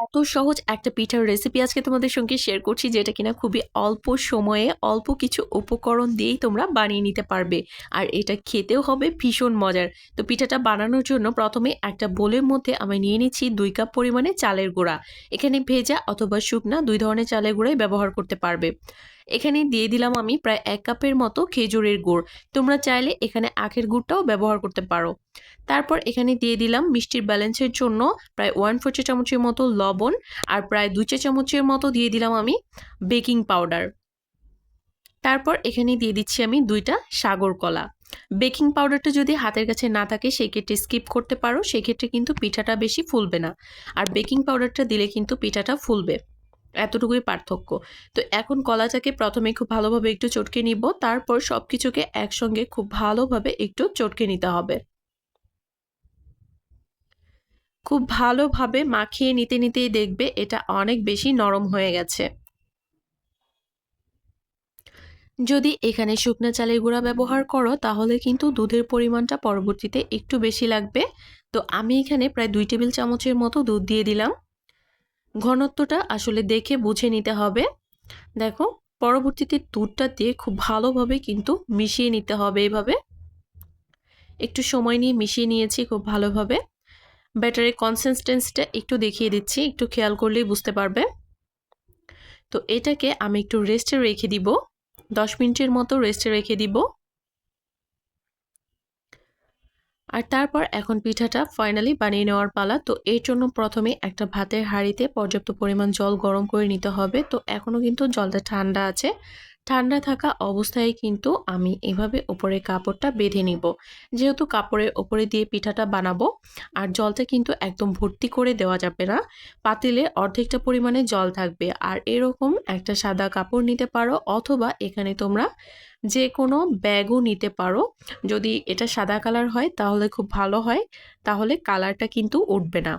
এত সহজ একটা পিঠার রেসিপি আজকে তোমাদের সঙ্গে শেয়ার করছি, যেটা কিনা খুবই অল্প সময়ে অল্প কিছু উপকরণ দিয়েই তোমরা বানিয়ে নিতে পারবে। আর এটা খেতেও হবে ভীষণ মজার। তো পিঠাটা বানানোর জন্য প্রথমে একটা বোলের মধ্যে আমি নিয়ে নিচ্ছি দুই কাপ পরিমাণে চালের গুঁড়া। এখানে ভেজা অথবা শুকনা দুই ধরনের চালের গুঁড়াই ব্যবহার করতে পারবে। এখানে দিয়ে দিলাম আমি প্রায় এক কাপের মতো খেজুরের গুড়। তোমরা চাইলে এখানে আখের গুড়টাও ব্যবহার করতে পারো। তারপর এখানে দিয়ে দিলাম মিষ্টির ব্যালেন্সের জন্য প্রায় ওয়ান ফোর চা চামচের মতো লবণ আর প্রায় দুই চা চামচের মতো দিয়ে দিলাম আমি বেকিং পাউডার। তারপর এখানে দিয়ে দিচ্ছি আমি দুইটা সাগর কলা। বেকিং পাউডারটা যদি হাতের কাছে না থাকে সেই ক্ষেত্রে স্কিপ করতে পারো, সেক্ষেত্রে কিন্তু পিঠাটা বেশি ফুলবে না। আর বেকিং পাউডারটা দিলে কিন্তু পিঠাটা ফুলবে। এতটুকুই পার্থক্য। তো এখন কলাটাকে প্রথমে খুব ভালোভাবে একটু চটকে নিব, তারপর সব কিছুকে একসঙ্গে খুব ভালোভাবে একটু চটকে নিতে হবে। খুব ভালোভাবে মাখিয়ে নিতে নিতেই দেখবে এটা অনেক বেশি নরম হয়ে গেছে। যদি এখানে শুকনো চালের গুঁড়া ব্যবহার করো, তাহলে কিন্তু দুধের পরিমাণটা পরবর্তীতে একটু বেশি লাগবে। তো আমি এখানে প্রায় দুই টেবিল চামচের মতো দুধ দিয়ে দিলাম। ঘনত্বটা আসলে দেখে বুঝে নিতে হবে। দেখো, পরবর্তীতে দুধটা দিয়ে খুব ভালোভাবে কিন্তু মিশিয়ে নিতে হবে এভাবে। একটু সময় নিয়ে মিশিয়ে নিয়েছি খুব ভালোভাবে। ব্যাটারের কনসিস্টেন্সিটা একটু দেখিয়ে দিচ্ছি, একটু খেয়াল করলেই বুঝতে পারবে। তো এটাকে আমি একটু রেস্টে রেখে দিব। দশ মিনিটের মতো রেস্টে রেখে দিব। আর তারপর এখন পিঠাটা ফাইনালি বানিয়ে নেওয়ার পালা। তো এর জন্য প্রথমে একটা ভাতের হাঁড়িতে পর্যাপ্ত পরিমাণ জল গরম করে নিতে হবে। তো এখনও কিন্তু জলটা ঠান্ডা আছে। ঠান্ডা থাকা অবস্থায় কিন্তু আমি এভাবে ওপরে কাপড়টা বেঁধে নিব। যেহেতু কাপড়ের ওপরে দিয়ে পিঠাটা বানাবো, আর জলটা কিন্তু একদম ভর্তি করে দেওয়া যাবে না, পাতিলে অর্ধেকটা পরিমাণে জল থাকবে। আর এরকম একটা সাদা কাপড় নিতে পারো, অথবা এখানে তোমরা যে কোনো ব্যাগও নিতে পারো। যদি এটা সাদা কালার হয়, তাহলে খুব ভালো হয়, তাহলে কালারটা কিন্তু উঠবে না।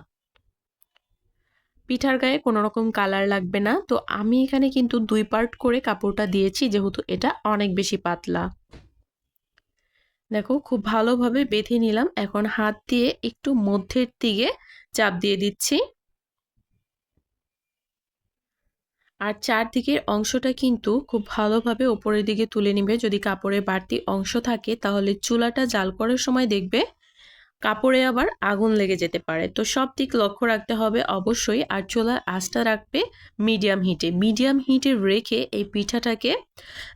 পিঠার গায়ে কোনো রকম কালার লাগবে না। তো আমি এখানে কিন্তু দুই পার্ট করে কাপড়টা দিয়েছি, যেহেতু এটা অনেক বেশি পাতলা। দেখো, খুব ভালোভাবে বেঁধে নিলাম। এখন হাত দিয়ে একটু মধ্যের দিকে চাপ দিয়ে দিচ্ছি। আর চারদিকের অংশটা কিন্তু খুব ভালোভাবে ওপরের দিকে তুলে নিবে। যদি কাপড়ের বাড়তি অংশ থাকে, তাহলে চুলাটা জাল করার সময় দেখবে কাপড়ে আবার আগুন লেগে যেতে পারে। তো সব দিক লক্ষ্য রাখতে হবে অবশ্যই। আর চুলার আঁচটা রাখবে মিডিয়াম হিটে। মিডিয়াম হিটে রেখে এই পিঠাটাকে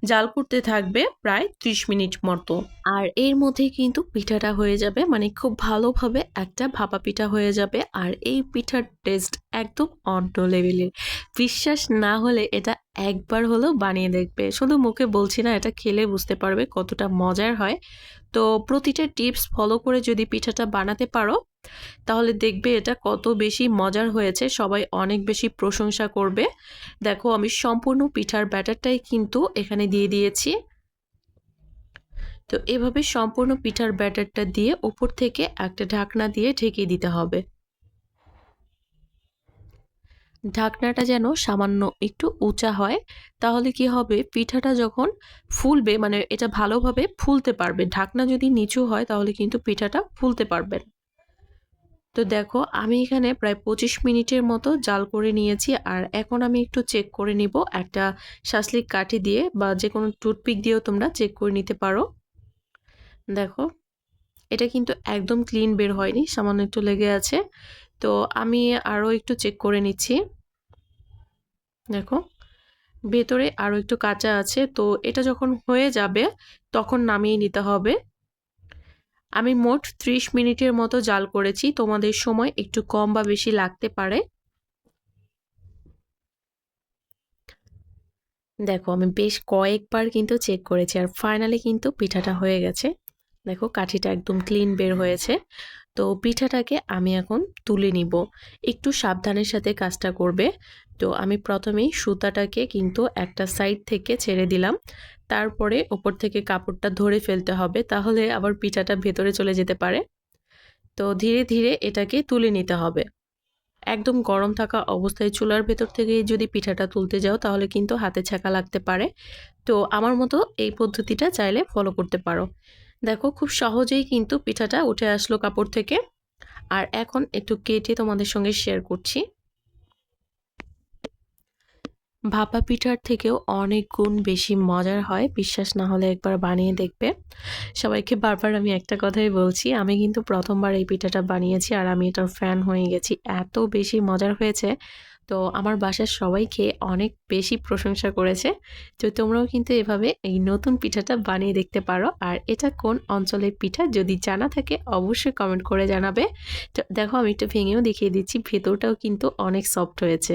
জাল করতে থাকবে প্রায় ত্রিশ মিনিট মতো। আর এর মধ্যে কিন্তু পিঠাটা হয়ে যাবে মানে খুব ভালোভাবে একটা ভাপা পিঠা হয়ে যাবে। আর এই পিঠার টেস্ট একদম অন্য লেভেলের বিশ্বাস না হলে এটা একবার হলেও বানিয়ে দেখবে। শুধু মুখে বলছি না, এটা খেলে বুঝতে পারবে কতটা মজার হয়। তো প্রতিটা টিপস ফলো করে যদি পিঠাটা বানাতে পারো, তাহলে দেখবে এটা কত বেশি মজার হয়েছে, সবাই অনেক বেশি প্রশংসা করবে। দেখো, আমি সম্পূর্ণ পিঠার ব্যাটারটাই কিন্তু এখানে দিয়ে দিয়েছি। তো এভাবে সম্পূর্ণ পিঠার ব্যাটারটা দিয়ে উপর থেকে একটা ঢাকনা দিয়ে ঢেকে দিতে হবে। ঢাকনাটা যেন সামান্য একটু উঁচা হয়, তাহলে কি হবে? পিঠাটা যখন ফুলবে মানে এটা ভালোভাবে ফুলতে পারবে। ঢাকনা যদি নিচু হয়, তাহলে কিন্তু পিঠাটা ফুলতে পারবেন তো দেখো, আমি এখানে প্রায় পঁচিশ মিনিটের মতো জাল করে নিয়েছি, আর এখন আমি একটু চেক করে নিব। একটা শাসলিক কাঠি দিয়ে বা যে কোনো টুথপিক দিয়েও তোমরা চেক করে নিতে পারো। দেখো, এটা কিন্তু একদম ক্লিন বের হয়নি, সামান্য একটু লেগে আছে। তো আমি আরও একটু চেক করে নিচ্ছি। দেখো, ভেতরে আরও একটু কাঁচা আছে, তো এটা যখন হয়ে যাবে তখন নামিয়ে নিতে হবে। আমি মোট ত্রিশ মিনিটের মতো জাল করেছি, তোমাদের সময় একটু কম বা বেশি লাগতে পারে। দেখো, আমি বেশ কয়েকবার কিন্তু চেক করেছি, আর ফাইনালি কিন্তু পিঠাটা হয়ে গেছে। দেখো, কাঠিটা একদম ক্লিন বের হয়েছে। তো পিঠাটাকে আমি এখন তুলে নিব। একটু সাবধানের সাথে কাজটা করবে। তো আমি প্রথমেই সুতাটাকে কিন্তু একটা সাইড থেকে ছেড়ে দিলাম। তারপরে ওপর থেকে কাপড়টা ধরে ফেলতে হবে তাহলে আবার পিঠাটা ভেতরে চলে যেতে পারে। তো ধীরে ধীরে এটাকে তুলে নিতে হবে। একদম গরম থাকা অবস্থায় চুলার ভেতর থেকে যদি পিঠাটা তুলতে যাও তাহলে কিন্তু হাতে ছাকা লাগতে পারে। তো আমার মতো এই পদ্ধতিটা চাইলে ফলো করতে পারো। দেখো খুব সহজেই কিন্তু পিঠাটা উঠে আসলো কাপড় থেকে। আর এখন একটু কেটে তোমাদের সঙ্গে শেয়ার করছি। ভাপা পিঠার থেকেও অনেক গুণ বেশি মজার হয়, বিশ্বাস না হলে একবার বানিয়ে দেখবে। সবাইকে বারবার আমি একটা কথাই বলছি, আমি কিন্তু প্রথমবার এই পিঠাটা বানিয়েছি আর আমি এটার ফ্যান হয়ে গেছি। এত বেশি মজার হয়েছে তো আমার বাসার সবাই খেয়ে অনেক বেশি প্রশংসা করেছে। তো তোমরাও কিন্তু এভাবে এই নতুন পিঠাটা বানিয়ে দেখতে পারো। আর এটা কোন অঞ্চলের পিঠা? যদি জানা থাকে অবশ্যই কমেন্ট করে জানাবে। তো দেখো আমি একটু ভেঙেও দেখিয়ে দিচ্ছি, ভেতরটাও কিন্তু অনেক সফট হয়েছে।